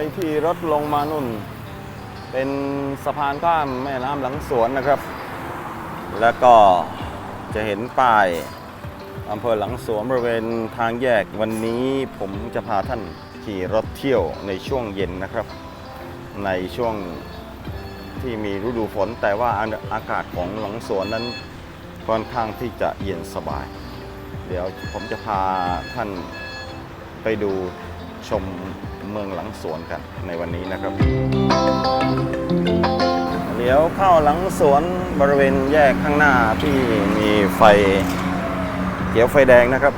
ลๆที่รถลงมานุ่น เป็นสะพานข้ามแม่น้ำหลังสวนนะครับ แล้วก็จะเห็นป้ายอำเภอหลังสวนบริเวณทางแยกวันนี้ผมจะพาท่านขี่รถเที่ยวในช่วงเย็นนะครับ ในช่วงที่มีฤดูฝน แต่ว่าอากาศของหลังสวนนั้นค่อนข้างที่จะเย็นสบาย เดี๋ยวผมจะพาท่านไปดูชม เมืองหลังสวนกันในวันนี้นะครับเลี้ยวเข้าหลังสวนบริเวณแยกข้างหน้าที่มีไฟเขียวไฟแดงนะครับ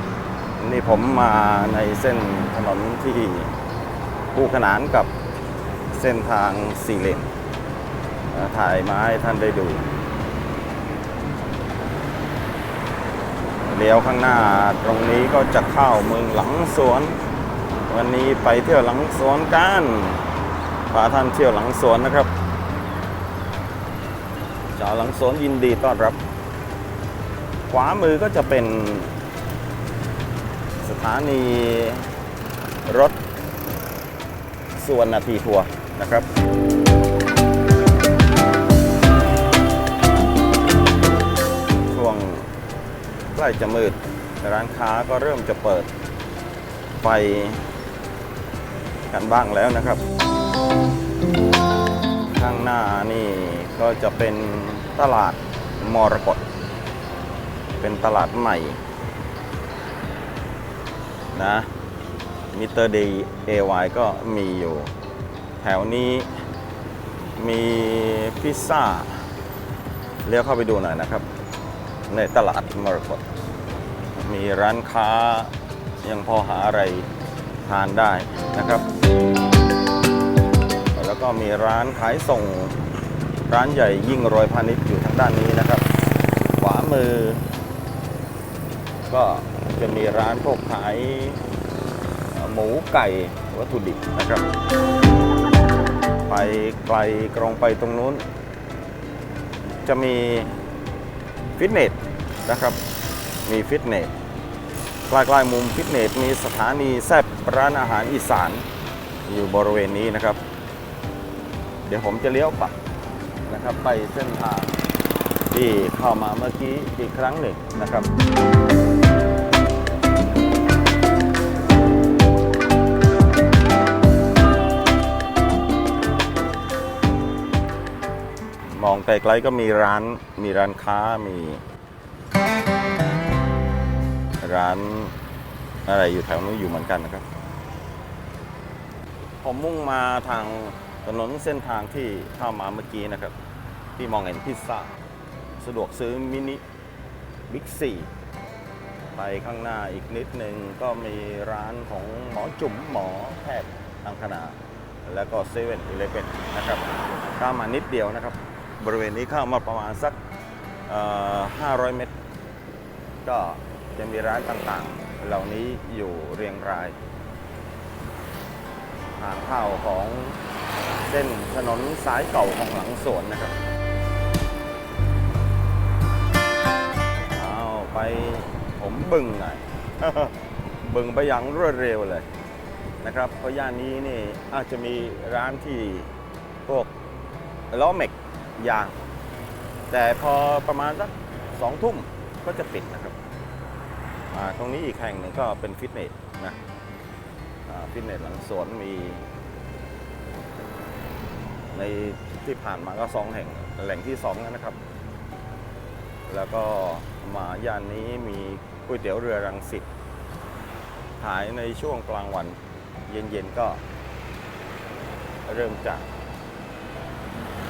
นี่ผมมาในเส้นถนนที่คู่ขนานกับเส้นทางสี่เลนถ่ายมาให้ท่านได้ดูเลี้ยวข้างหน้าตรงนี้ก็จะเข้าเมืองหลังสวน วันนี้ไปเที่ยวหลังสวนกันพาท่านเที่ยวหลังสวนนะครับชาวหลังสวนยินดีต้อนรับ ขวามือก็จะเป็น สถานีรถส่วนนาทีทัวร์นะครับช่วงใกล้จะมืดร้านค้าก็เริ่มจะเปิดไฟ กันบ้างแล้วนะครับ ข้างหน้านี่ก็จะเป็นตลาดมรกตเป็นตลาดใหม่นะมิเตอร์ดีเอวก็มีอยู่ แถวนี้มีพิซซ่าเลี้ยวเข้าไปดูหน่อยนะครับ ในตลาดมรกตมีร้านค้ายังพอหาอะไร ทานได้นะครับ แล้วก็มีร้านขายส่งร้านใหญ่ยิ่งรอยพาณิชย์อยู่ทางด้านนี้นะครับ ขวามือ ก็จะมีร้านพวกขายหมูไก่วัตถุดิบนะครับ ไปไกลกรองไปตรงนู้น จะมีฟิตเนสนะครับ มีฟิตเนสใกล้ๆมุมฟิตเนสมีสถานีแซบ ร้านอาหารอีสานอยู่บริเวณนี้นะครับ เดี๋ยวผมจะเลี้ยวกลับนะครับไปเส้นทางที่เข้ามาเมื่อกี้อีกครั้งหนึ่งนะครับ มองไกลๆก็มีร้านมีร้านค้ามี ร้านอะไรอยู่แถวนู้นอยู่เหมือนกันนะครับ ผมมุ่งมาทางถนนเส้นทางที่เข้ามาเมื่อกี้นะครับ ที่มองเห็นพิซซ่า สะดวกซื้อมินิบิ๊กซีไปข้างหน้าอีกนิดหนึ่งก็มีร้านของหมอจุ๋มหมอแพทย์ทางคณะแล้วก็เซเว่นอีเลฟเว่นนะครับข้ามานิดเดียวนะครับ บริเวณนี้เข้ามาประมาณสัก 500 เมตร ก็จะมีร้านต่างๆ เหล่านี้อยู่เรียงราย ทางเข้าของเส้นถนนสายเก่าของหลังสวนนะครับเอาไปผมบึงหน่อยบึงไปอย่างรวดเร็วเลยนะครับ เพราะย่านนี้นี่อาจจะมีร้านที่พวกล้อเมกยาง แต่พอประมาณสักสองทุ่มก็จะปิดนะครับ ตรงนี้อีกแห่งหนึ่งก็เป็นฟิตเนสนะ ฟิตเนสหลังสวนมี ในที่ผ่านมาก็สองแห่งแหล่งที่สองนะครับ แล้วก็มาย่านนี้มีก๋วยเตี๋ยวเรือรังสิตขายในช่วงกลางวัน เย็นๆก็เริ่มจาก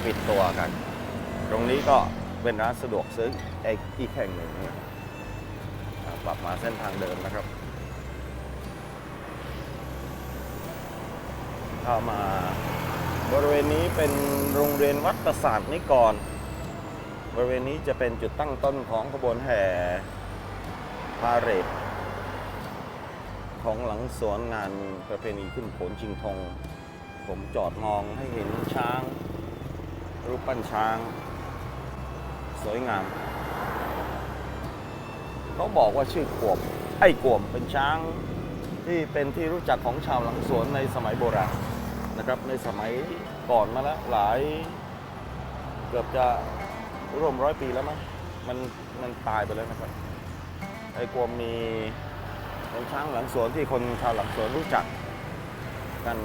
ปิดตัวกัน ตรงนี้ก็เป็นร้านสะดวกซื้ออีกแห่งหนึ่งนะครับอ่าปรับมาเส้นทางเดิมนะครับ เข้ามา บริเวณนี้เป็นโรงเรียนวัดประสาทนิกร บริเวณนี้จะเป็นจุดตั้งต้นของขบวนแห่พาเหรดของหลังสวนงานประเพณีขึ้นโขนชิงธงผมจอดมองให้เห็นช้าง รูปปั้นช้าง สวยงาม เขาบอกว่าชื่อกวมไอ้กวมเป็นช้างที่เป็นที่รู้จักของชาวหลังสวนในสมัยโบราณ นะครับในสมัยก่อนมาแล้วหลายเกือบจะร่วมร้อยปีแล้วมั้งมันมันตายไปแล้วนะครับไอ้กวมมีเป็นช้างหลังสวนที่คนชาวหลังสวนรู้จักกัน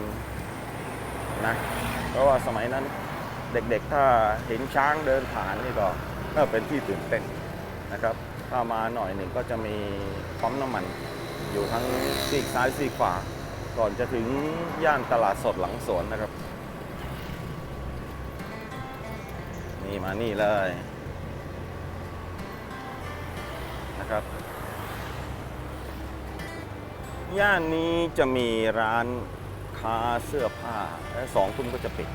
นะเพราะว่าสมัยนั้นเด็กๆ ถ้าเห็นช้างเดินผ่านนี่ก็ก็เป็นที่ตื่นเต้นนะครับ ถ้ามาหน่อยหนึ่งก็จะมีปั๊มน้ำมัน อยู่ทั้งซีกซ้ายซีกขวา ก่อนจะถึงย่านตลาดสดหลังสวนนะครับ นี่มานี่เลยนะครับย่านนี้จะมีร้านค้าเสื้อผ้าและสองทุ่มก็จะปิด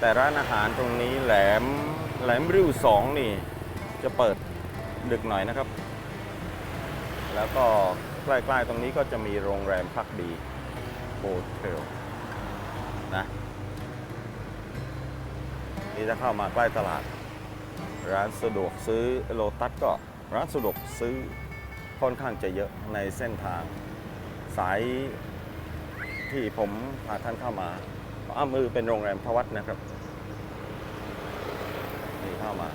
แต่ร้านอาหารตรงนี้แหลมแหลมริ้วสองนี่จะเปิดดึกหน่อยนะครับ แล้วก็ใกล้ๆตรงนี้ก็จะมีโรงแรมพักดี โฮเทลนะ นี่ถ้าเข้ามาใกล้ตลาด ร้านสะดวกซื้อโลตัสก็ร้านสะดวกซื้อค่อนข้างจะเยอะในเส้นทาง สายที่ผมพาท่านเข้ามาอ้ามือเป็นโรงแรมพวัดนะครับ นี่เข้ามา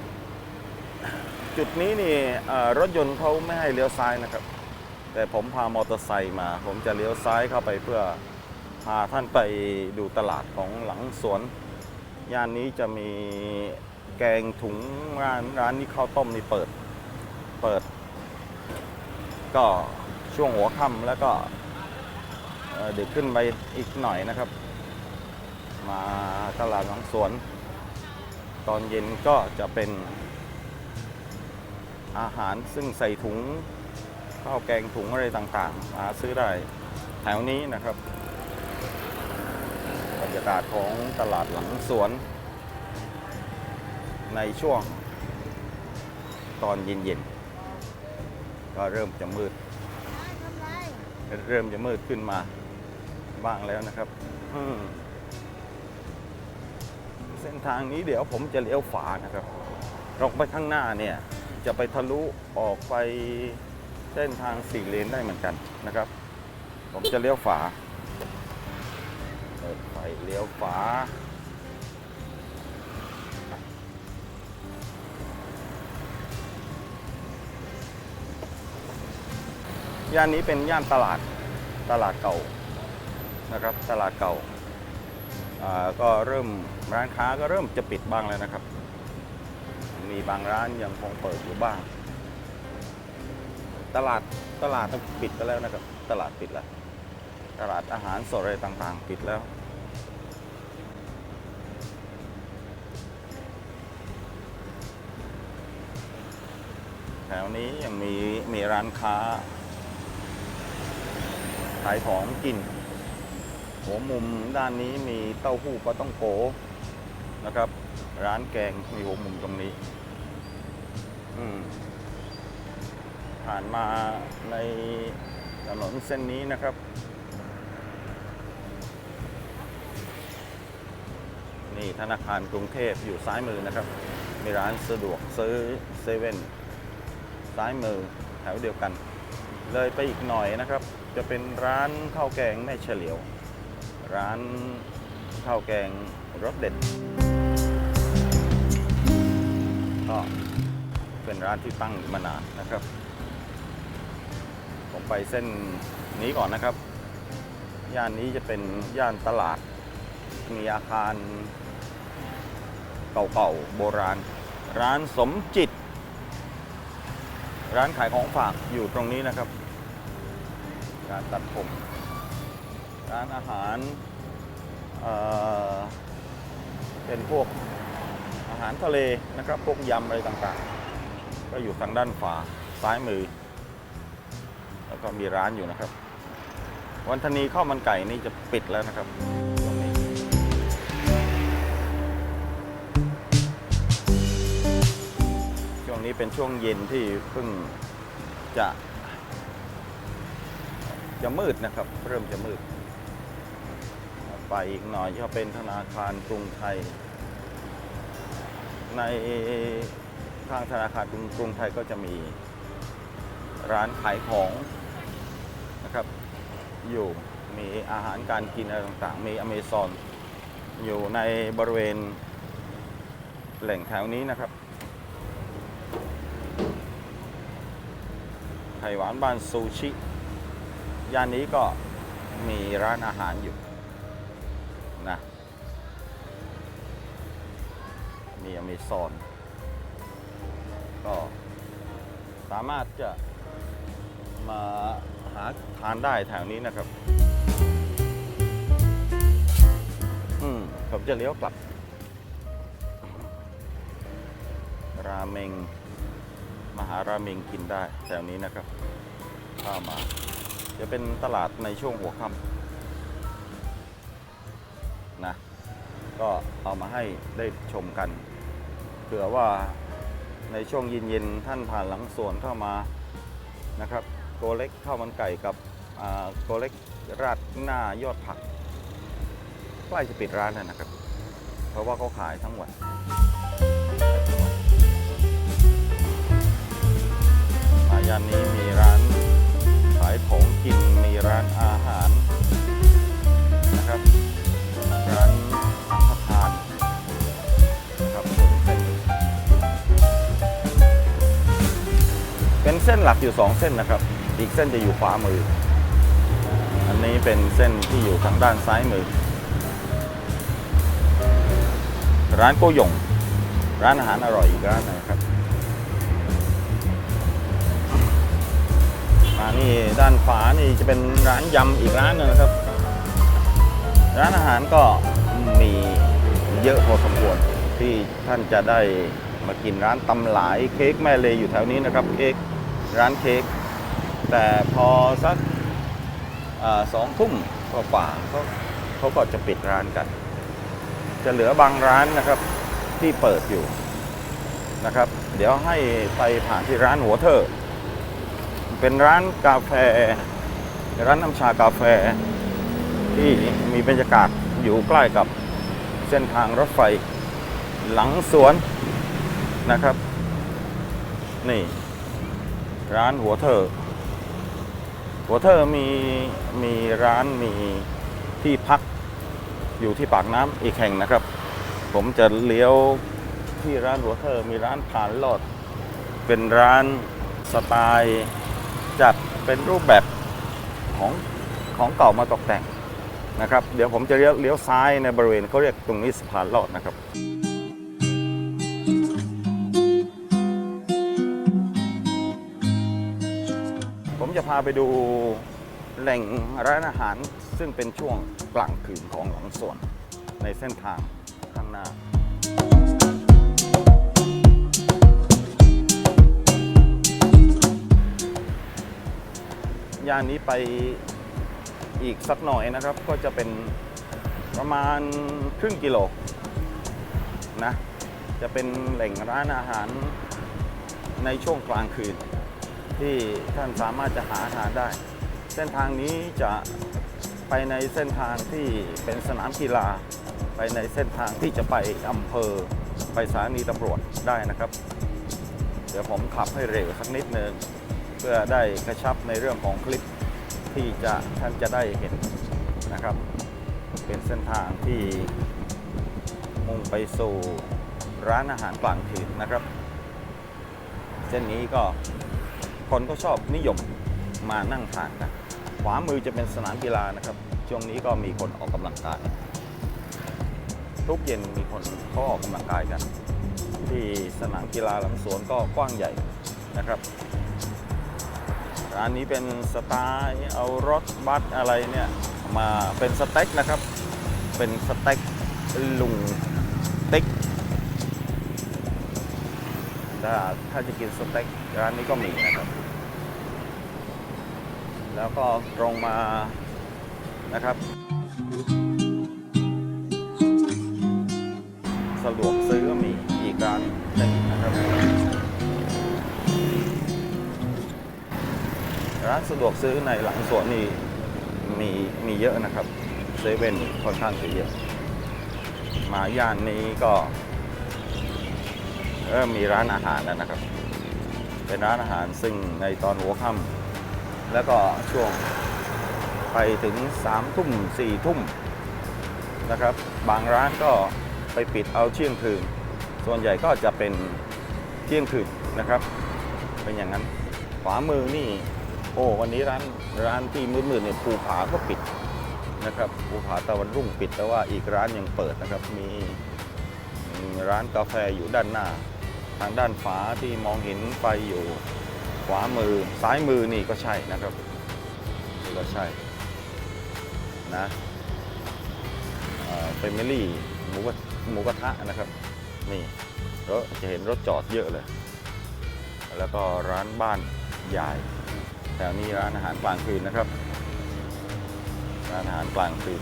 จุดนี้นี่รถยนต์เขาไม่ให้เลี้ยวซ้ายนะครับ แต่ผมพามอเตอร์ไซค์มา ผมจะเลี้ยวซ้ายเข้าไปเพื่อ พาท่านไปดูตลาดของหลังสวน ย่านนี้จะมีแกงถุงร้านร้านนี้ข้าวต้มนี่เปิด เปิด ก็ช่วงหัวค่ำแล้วก็เอ่อดึกขึ้นไปอีกหน่อยนะครับ มาตลาดหลังสวน ตอนเย็นก็จะเป็นอาหารซึ่งใส่ถุงข้าวแกงถุงอะไรต่างๆมาซื้อได้แถวนี้นะครับ รยากาศของตลาดหลังสวน ในช่วง ตอนเย็นๆ ก็เริ่มจะมืด เริ่มจะมืดขึ้นมาบ้างแล้วนะครับ เส้นทางนี้เดี๋ยวผมจะเลี้ยวฝานะครับตรงไปข้างหน้าเนี่ย จะไปทะลุออกไปเส้นทางสี่เลนได้เหมือนกันนะครับ ผมจะเลี้ยวฝา ปิดไฟเลี้ยวฝาย่านนี้เป็นย่านตลาดตลาดเก่านะครับ ตลาดเก่าอ่าก็เริ่มร้านค้าก็เริ่มจะปิดบ้างแล้วนะครับ มีบางร้านยังคงเปิดอยู่บ้าง ตลาดตลาดปิดไปแล้วนะครับ ตลาดปิดแล้ว ตลาดอาหารสดอะไรต่างๆ ปิดแล้ว แถวนี้ยังมีมีร้านค้า ขายของกิน หัวมุมด้านนี้มีเต้าหู้ปลาต้องโกนะครับ ร้านแกงมีหัวมุมตรงนี้ อืมผ่านมาในถนนเส้นนี้นะครับี่ธนาคารกรุงเทพอยู่ซ้ายมือนะครับ มีร้านสะดวกซื้อเซเว่นซ้ายมือแถวเดียวกัน เลยไปอีกหน่อยนะครับ จะเป็นร้านข้าวแกงแม่เฉลียว ร้านข้าวแกงรสเด็ดก็เป็นร้านที่ตั้งมานานนะครับ ผมไปเส้นนี้ก่อนนะครับ ย่านนี้จะเป็นย่านตลาด มีอาคาร เก่าๆโบราณ ร้านสมจิต ร้านขายของฝากอยู่ตรงนี้นะครับ ร้านตัดผม ร้านอาหารเออเป็นพวกอาหารทะเลนะครับ พวกยำอะไรต่างๆ ก็อยู่ทางด้านขวาซ้ายมือ แล้วก็มีร้านอยู่นะครับ วันธนีข้าวมันไก่นี่จะปิดแล้วนะครับ เป็นช่วงเย็นที่เพิ่งจะจะมืดนะครับ เริ่มจะมืด ไปอีกหน่อยก็เป็นธนาคารกรุงไทย ในข้างธนาคารกรุงกรุงไทยก็จะมีร้านขายของนะครับ อยู่มีอาหารการกินอะไรต่างๆ มีอเมซอนอยู่ในบริเวณแหล่งแถวนี้นะครับ ไขหวานบ้านซูชิ ย่านนี้ก็มีร้านอาหารอยู่นะมีอเมซอนก็สามารถจะมาหาทานได้แถวนี้นะครับ อืมผมจะเลี้ยวกลับ ราเมง มหาราเมงกินได้แถวนี้นะครับ ข้ามา จะเป็นตลาดในช่วงหัวค่ำนะ ก็เอามาให้ได้ชมกันเผื่อว่าในช่วงเย็นๆท่านผ่านหลังสวนเข้ามานะครับ โกเล็กข้าวมันไก่กับโกเล็กราดหน้ายอดผักใกล้จะปิดร้านแล้วนะครับ เพราะว่าเขาขายทั้งวันมาย่านนี้มีร้านายของกินมีร้านอาหารนะครับ ร้านสังฆทานนะครับเป็นเส้นหลักอยู่สองเส้นนะครับ อีกเส้นจะอยู่ขวามือ อันนี้เป็นเส้นที่อยู่ทางด้านซ้ายมือ ร้านโกยงร้านอาหารอร่อยอีกร้านหนึงครับ มานี่ด้านขวานี่จะเป็นร้านยำอีกร้านหนึงนะครับ ร้านอาหารก็มีเยอะพอสมควรที่ท่านจะได้มากินร้านตำหลายเค้กแม่เลอยู่แถวนี้นะครับเค้กร้านเค้กแต่พอสักอสองทุ่มกว่าเขาเขาก็จะปิดร้านกัน จะเหลือบางร้านนะครับที่เปิดอยู่นะครับ เดี๋ยวให้ไปผ่านที่ร้านหัวเธอ เป็นร้านกาแฟ ร้านน้ำชากาแฟ ที่มีบรรยากาศอยู่ใกล้กับเส้นทางรถไฟหลังสวนนะครับ นี่ ร้านหัวเธอ หัวเธอมีมีร้านมีที่พักอยู่ที่ปากน้ำอีกแห่งนะครับ ผมจะเลี้ยวที่ร้านหัวเธอมีร้านผ่านลอด เป็นร้านสไตล์ จัดเป็นรูปแบบของของเก่ามาตกแต่งนะครับ เดี๋ยวผมจะเลี้ยวเลี้ยวซ้ายในบริเวณเขาเรียกตรงนี้สะพานลอดนะครับผมจะพาไปดูแหล่งร้านอาหาร ซึ่งเป็นช่วงกลางคืนของหลังสวนในเส้นทางข้างหน้า ย่านนี้ไปอีกสักหน่อยนะครับ ก็จะเป็นประมาณครึ่งกิโลนะจะเป็นแหล่งร้านอาหารในช่วงกลางคืน ที่ท่านสามารถจะหาทานได้ เส้นทางนี้จะไปในเส้นทางที่เป็นสนามกีฬา ไปในเส้นทางที่จะไปอำเภอไปสถานีตำรวจได้นะครับ เดี๋ยวผมขับให้เร็วสักนิดนึง พื่อได้กระชับในเรื่องของคลิปที่จะท่านจะได้เห็นนะครับ เป็นเส้นทางที่มุ่งไปสู่ร้านอาหารกลางคืนนะครับ เส้นนี้ก็คนก็ชอบนิยมมานั่งทานกันขวามือจะเป็นสนามกีฬานะครับ ช่วงนี้ก็มีคนออกกำลังกาย ทุกเย็นมีคนเขาออกกำลังกายกัน ที่สนามกีฬาหลังสวนก็กว้างใหญ่นะครับ ร้านนี้เป็นสไตล์เอารถบัสอะไรเนี่ยมาเป็นสเต็กนะครับ เป็นสเต็กลุงติ๊กถ้าถ้าจะกินสเต็กร้านนี้ก็มีนะครับ แล้วก็ตรงมานะครับ สะดวกซื้อในหลังสวนนี่มีมีเยอะนะครับเซเว่นค่อนข้างจะเยอะ มาย่านนี้ก็เริ่มมีร้านอาหารแล้วนะครับ เป็นร้านอาหารซึ่งในตอนหัวค่ำแล้วก็ช่วงไปถึงสามทุ่มสี่ทุ่มนะครับ บางร้านก็ไปปิดเอาเที่ยงคืน ส่วนใหญ่ก็จะเป็นเที่ยงคืนนะครับ เป็นอย่างนั้น ขวามือนี่ โอ้วันนี้ร้านร้านที่มืดๆเนี่ยภูผาก็ปิดนะครับภูผาตะวันรุ่งปิด แต่ว่าอีกร้านยังเปิดนะครับมีมีร้านกาแฟอยู่ด้านหน้า ทางด้านฝาที่มองเห็นไฟอยู่ขวามือซ้ายมือนี่ก็ใช่นะครับนี่ก็ใช่นะเฟมิลี่หมูกระหมูกระทะนะครับ นี่รถจะเห็นรถจอดเยอะเลย แล้วก็ร้านบ้านใหญ่ แถวนี้ร้านอาหารกลางคืนนะครับร้านอาหารกลางคืน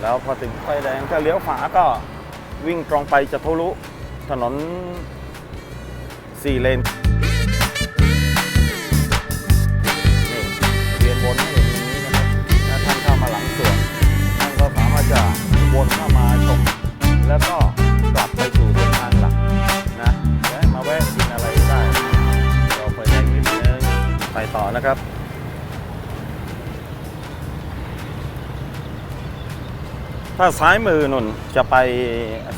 แล้วพอถึงไฟแดงถ้าเลี้ยวขวาก็วิ่งตรงไปจะทะลุถนนสี่เลนนี่เวียนวนให้เห็นอย่างนี้นะครับถ้าท่านเข้ามาหลังสวนท่านก็สามารถจะวนเข้ามาชมแล้วก็ ต่อนะครับ ถ้าซ้ายมือนุ่นจะไป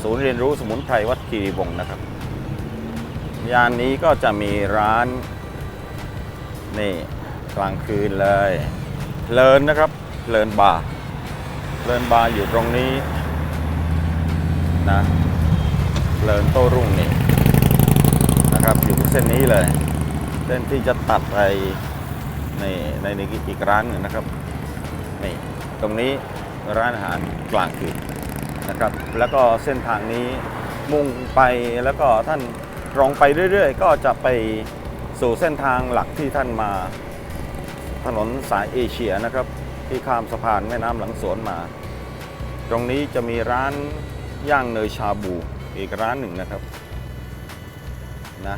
ศูนย์เรียนรู้สมุนไพรวัดคีรีวงศ์นะครับยานนี้ก็จะมีร้าน นี่กลางคืนเลยเพลินนะครับเพลินบาร์เพลินบาร์อยู่ตรงนี้นะเพลินโต้รุ่งนี่นะครับอยู่เส้นนี้เลย เส้นที่จะตัดไปนี่ในในอีกร้านหนึงนะครับนี่ตรงนี้ร้านอาหารกลางคืนนะครับ แล้วก็เส้นทางนี้มุ่งไปแล้วก็ท่านตรงไปเรื่อย ๆ ก็จะไปสู่เส้นทางหลักที่ท่านมาถนนสายเอเชียนะครับ ที่ข้ามสะพานแม่น้ำหลังสวนมา ตรงนี้จะมีร้านย่างเนยชาบูอีกร้านหนึ่งนะครับนะ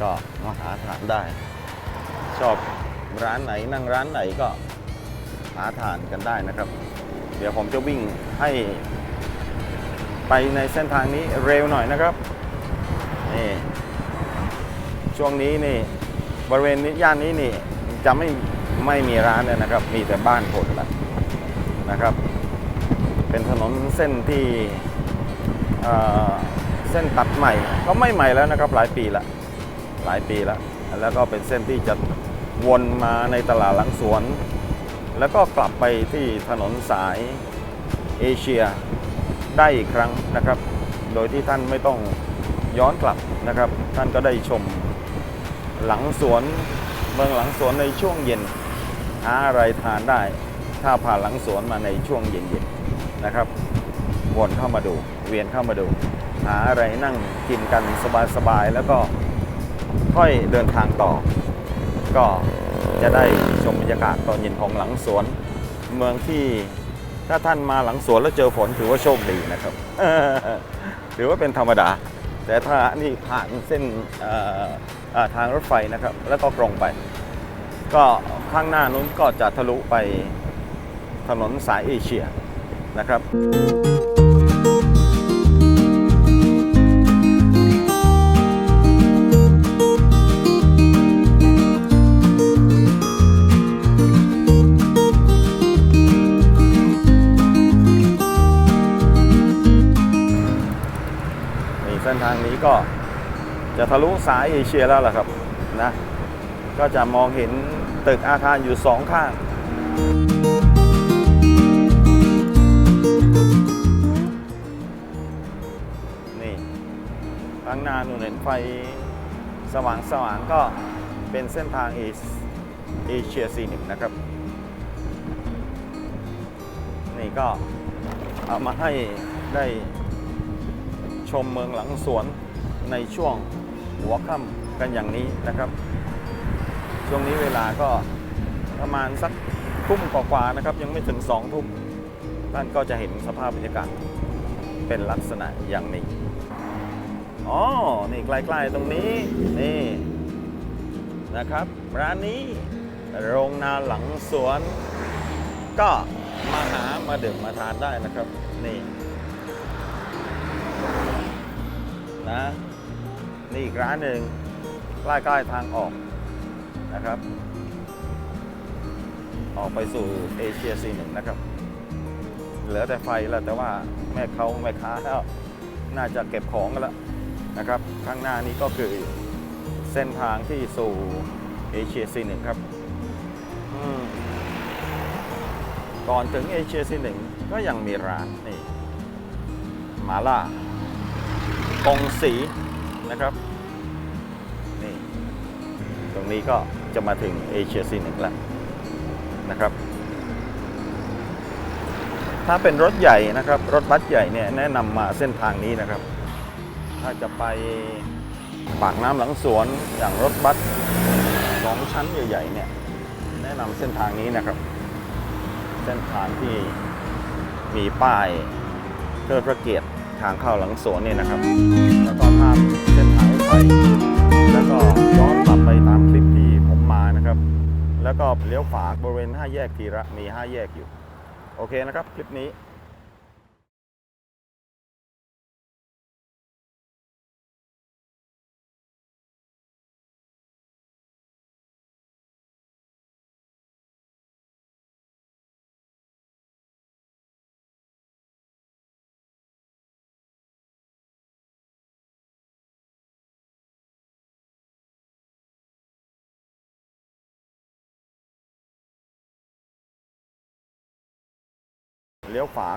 ก็มาหาทานได้ ชอบร้านไหนนั่งร้านไหนก็หาทานกันได้นะครับ เดี๋ยวผมจะวิ่งให้ ไปในเส้นทางนี้เร็วหน่อยนะครับนี่ช่วงนี้นี่บริเวณนี้ย่านนี้นี่จะไม่ไม่มีร้านเลยนะครับ มีแต่บ้านคนละนะครับ เป็นถนนเส้นที่เอ่อเส้นตัดใหม่ ก็ไม่ใหม่แล้วนะครับหลายปีละ หลายปีและแล้วก็เป็นเส้นที่จะวนมาในตลาดหลังสวน แล้วก็กลับไปที่ถนนสายเอเชียได้อีกครั้งนะครับ โดยที่ท่านไม่ต้องย้อนกลับนะครับ ท่านก็ได้ชมหลังสวนเมืองหลังสวนในช่วงเย็นหาอะไรทานได้ ถ้าผ่านหลังสวนมาในช่วงเย็นๆนะครับวนเข้ามาดู เวียนเข้ามาดู หาอะไรนั่งกินกันสบายๆแล้วก็ ค่อยเดินทางต่อ ก็จะได้ชมบรรยากาศตอนเย็นของหลังสวน เมืองที่ถ้าท่านมาหลังสวนแล้วเจอฝนถือว่าโชคดีนะครับ ถือว่าเป็นธรรมดา แต่ถ้านี่ผ่านเส้นทางรถไฟนะครับ แล้วก็ตรงไป ก็ข้างหน้านู้นก็จะทะลุไปถนนสายเอเชียนะครับ ทางนี้ก็จะทะลุสายเอเชียแล้วล่ะครับนะก็จะมองเห็นตึกอาคารอยู่สองข้าง นี่ข้างหน้าหนูเห็นไฟสว่างสว่างๆก็เป็นเส้นทางเอเชียซีหนึ่งนะครับ นี่ก็เอามาให้ได้ มเมืองหลังสวนในช่วงหัวค่ำกันอย่างนี้นะครับ ช่วงนี้เวลาก็ประมาณสักทุ่มกว่าๆนะครับ ยังไม่ถึงสองทุ่มท่านก็จะเห็นสภาพบรรยากาศเป็นลักษณะอย่างนี้อ๋อ นี่ใกล้ๆตรงนี้ นี่นะครับ ร้านนี้โรงนาหลังสวน ก็มาหามาดื่มมาทานได้นะครับ นี่ นะนี่อีกร้านหนึ่งใกล้ๆทางออกนะครับ ออกไปสู่เอเชียซีหนึ่งนะครับ เหลือแต่ไฟแล้วแต่ว่าแม่เขาแม่ค้าแล้วน่าจะเก็บของกันแล้วนะครับ ข้างหน้านี้ก็คือเส้นทางที่สู่เอเชียซีหนึ่งครับก่อนถึงเอเชียซีหนึ่งก็ยังมีร้านนี่หมาล่า กงสีนะครับนี่ตรงนี้ก็จะมาถึงเอเชียซีหนึ่งแล้วนะครับ ถ้าเป็นรถใหญ่นะครับ รถบัสใหญ่เนี่ยแนะนำมาเส้นทางนี้นะครับ ถ้าจะไปปากน้ำหลังสวนอย่างรถบัสสองชั้นใหญ่ๆเนี่ยแนะนำเส้นทางนี้นะครับ เส้นทางที่มีป้ายเทิดพระเกียรติ ทางเข้าหลังสวนเนี่ยนะครับ แล้วก็ภาพเส้นทางรถไฟแล้วก็ย้อนกลับไปตามคลิปที่ผมมานะครับ แล้วก็เลี้ยวขวาบริเวณ 5 แยกทีระมี 5 แยกอยู่ โอเคนะครับ คลิปนี้ เลี้ยวขวา